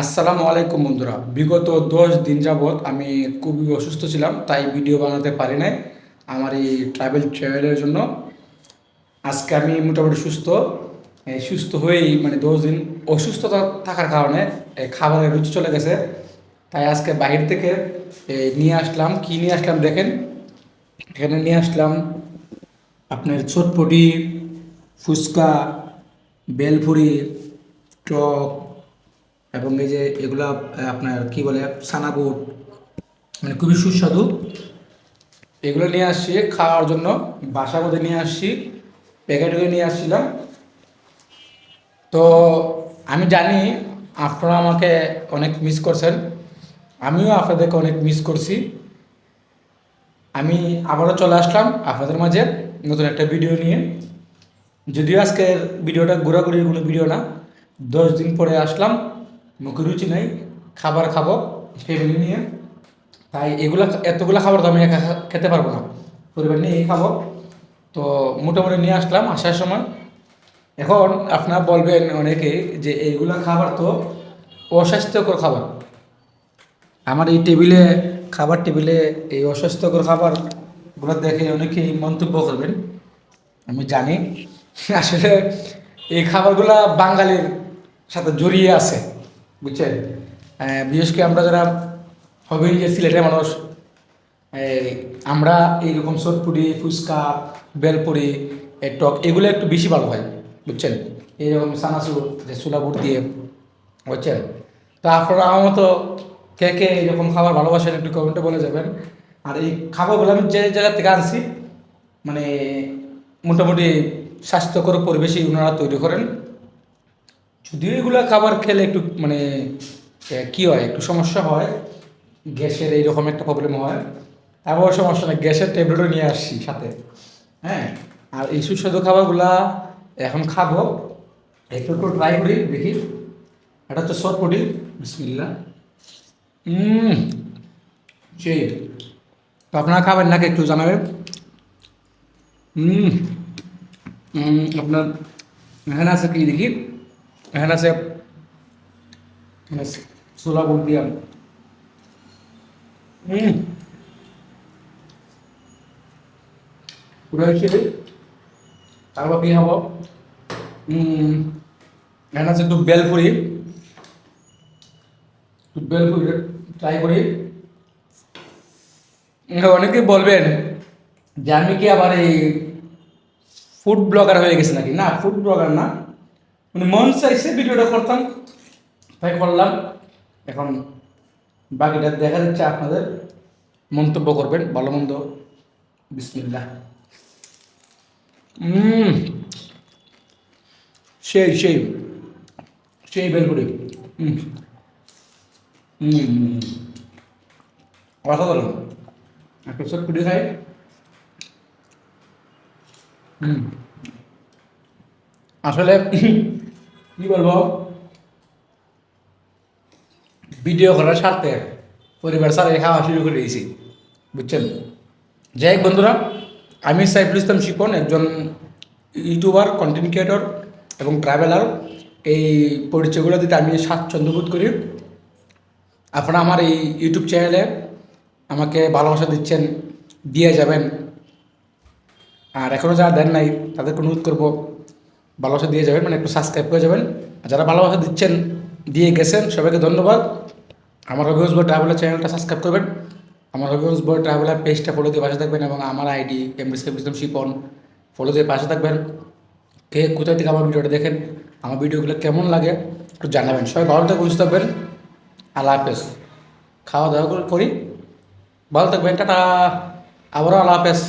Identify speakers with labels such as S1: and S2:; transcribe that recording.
S1: আসসালামু আলাইকুম বন্ধুরা। বিগত দশ দিন যাবৎ আমি খুবই অসুস্থ ছিলাম, তাই ভিডিও বানাতে পারি নাই আমার এই ট্রাভেল চ্যানেলের জন্য। আজকে আমি মোটামুটি সুস্থ। সুস্থ হয়েই মানে দশ দিন অসুস্থতা থাকার কারণে খাবারের রুচি চলে গেছে। তাই আজকে বাহির থেকে নিয়ে আসলাম। কি নিয়ে আসলাম দেখেন। এখানে নিয়ে আসলাম আপনার চটপটি, ফুচকা, বেলপুরি, টক এবং এই যে এগুলা আপনার কি বলে সানাবুট মানে খুবই সুস্বাদু। এগুলো নিয়ে আসছি, খাওয়ার জন্য বাসা মধ্যে নিয়ে আসছি, প্যাকেট করে নিয়ে আসছিলাম। তো আমি জানি আপনারা আমাকে অনেক মিস করছেন। আমিও আপনাদেরকে অনেক মিস করছি। আমি আবারও চলে আসলাম আপনাদের মাঝে নতুন একটা ভিডিও নিয়ে। যদিও আজকের ভিডিওটা ঘোরাঘুরির কোনো ভিডিও না, দশ দিন পরে আসলাম। মুখে রুচি নাই, খাবার খাব ফ্যামিলি নিয়ে। তাই এগুলা এতগুলো খাবার তো আমি একা খেতে পারব না। পরিবার নিয়ে খাব। তো মোটামুটি নিয়ে আসলাম আসার সময়। এখন আপনারা বলবেন অনেকে যে এইগুলা খাবার তো অস্বাস্থ্যকর খাবার। আমার এই টেবিলে, খাবার টেবিলে এই অস্বাস্থ্যকর খাবারগুলো দেখে অনেকেই মন্তব্য করবেন। আমি জানি। আসলে এই খাবারগুলা বাঙালির সাথে জড়িয়ে আছে। বুঝছেন? বিশেষ করে আমরা যারা হবেন যে সিলেটের মানুষ আমরা এইরকম চটপুরি ফুচকা, বেলপুরি টক, এগুলো একটু বেশি ভালো হয়, বুঝছেন? এইরকম সানাসুর যে সুলাপুর দিয়ে, বুঝছেন? তো আপনারা আমার মতো কে কে এরকম খাবার ভালোবাসেন একটু কমেন্টে বলে যাবেন। আর এই খাবারগুলো আমি যে জায়গা থেকে আনছি মানে মোটামুটি স্বাস্থ্যকর পরিবেশই ওনারা তৈরি করেন। যদিও এগুলো খাবার খেলে একটু মানে কি হয়, একটু সমস্যা হয়, গ্যাসের এইরকম একটা প্রবলেম হয় আবার সমস্যা না গ্যাসের ট্যাবলেটও নিয়ে আসছি সাথে হ্যাঁ? আর এই সুস্বাদু খাবারগুলা এখন খাব, একটু একটু ট্রাই করি, দেখি। এটা হচ্ছে সরপটি বিসমিল্লা সেই। তো আপনারা খাবেন নাকি একটু জানাবেন? হুম আপনার এখানে আছে কি দেখি? এখানে আছে ছোলা বুট দিয়াম হুম পুরো হিসেবে তারপর কি হব একটু বেলপুরি। একটু বেলপুরি ট্রাই করি। হ্যাঁ, অনেকেই বলবেন যে আমি কি আবার এই ফুড ব্লগার হয়ে গেছে নাকি? না ফুড ব্লগার না। মানে মন চাইছে ভিডিওটা করতাম। তাই করলাম। এখন বাকিটা দেখা যাচ্ছে আপনাদের। মন্তব্য করবেন, ভালো মন্দ। বিসমিল্লা সেই সেই। সেই হুম অসাধারণ একটা চটপুটি খাই আসলে কি বলব? ভিডিও করার স্বার্থে পরিবার সারা খাওয়া শুরু করে দিয়েছি, বুঝছেন? যাই বন্ধুরা, আমি সাইফুল ইসলাম শিপন, একজন ইউটিউবার কন্টেন্ট ক্রিয়েটর এবং ট্রাভেলার এই পরিচয়গুলো দিতে আমি স্বাচ্ছন্দ্য বোধ করি। আপনারা আমার এই ইউটিউব চ্যানেলে আমাকে ভালোবাসা দিচ্ছেন, দিয়ে যাবেন। আর এখনও যারা দেন নাই তাদেরকে অনুরোধ করব ভালোবাসা দিয়ে যাবেন মানে একটু সাবস্ক্রাইব করে যাবেন। আর যারা ভালোবাসা দিচ্ছেন, দিয়ে গেছেন, সবাইকে ধন্যবাদ। আমার হবিউজ বয় ট্রাভেলার চ্যানেলটা সাবস্ক্রাইব করবেন। আমার হবিউজ বয় ট্রাভেলার পেজটা ফলো দিয়ে পাশে থাকবেন এবং আমার আইডি এমবিস ইসলাম শিপন ফলো দিয়ে পাশে থাকবেন। কে কোথায় থেকে আমার ভিডিওটা দেখেন, আমার ভিডিওগুলো কেমন লাগে একটু জানাবেন। সবাই ভালো থাকবেন বুঝতে থাকবেন। আল্লাহ হাফেজ। খাওয়া দাওয়া করি। ভালো থাকবেন, টাটা। আবারও আল্লাহ হাফেজ।